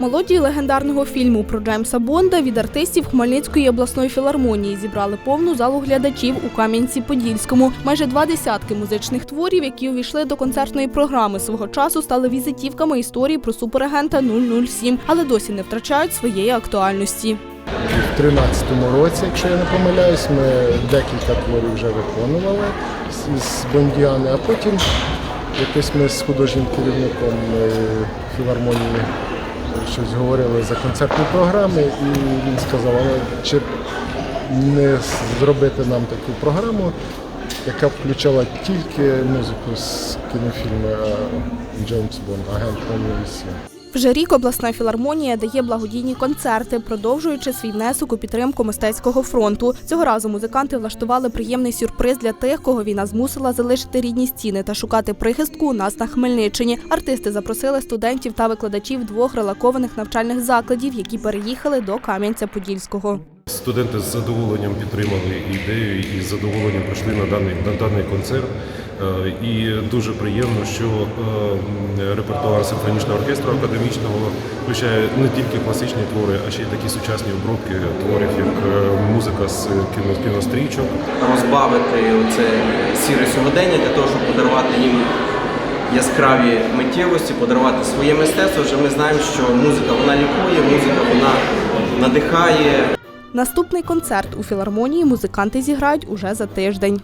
мелодії легендарного фільму про Джеймса Бонда від артистів Хмельницької обласної філармонії зібрали повну залу глядачів у Кам'янці-Подільському. Майже два десятки музичних творів, які увійшли до концертної програми свого часу, стали візитівками історії про суперагента 007, але досі не втрачають своєї актуальності. У 13-му році, якщо я не помиляюсь, ми декілька творів вже виконували з, з Бондіани, а потім якось ми з художнім керівником е, філармонії щось говорили за концертні програми, і він сказав, але чи не зробити нам таку програму, яка включала тільки музику з кінофільму е, Джеймс Бонд, агент 007. Вже рік обласна філармонія дає благодійні концерти, продовжуючи свій внесок у підтримку мистецького фронту. Цього разу музиканти влаштували приємний сюрприз для тих, кого війна змусила залишити рідні стіни та шукати прихистку у нас на Хмельниччині. Артисти запросили студентів та викладачів двох релакованих навчальних закладів, які переїхали до Кам'янця-Подільського. Студенти з задоволенням підтримали ідею і з задоволенням прийшли на даний, на даний концерт. Е, І дуже приємно, що е, репертуар симфонічного оркестру академічного включає не тільки класичні твори, а ще й такі сучасні обробки творів, як е, музика з кіно, кінострічок. розбавити це сіре сьогодення для того, щоб подарувати їм яскраві миттєвості, подарувати своє мистецтво. Вже ми знаємо, що музика вона лікує, музика вона надихає. Наступний концерт у філармонії музиканти зіграють уже за тиждень.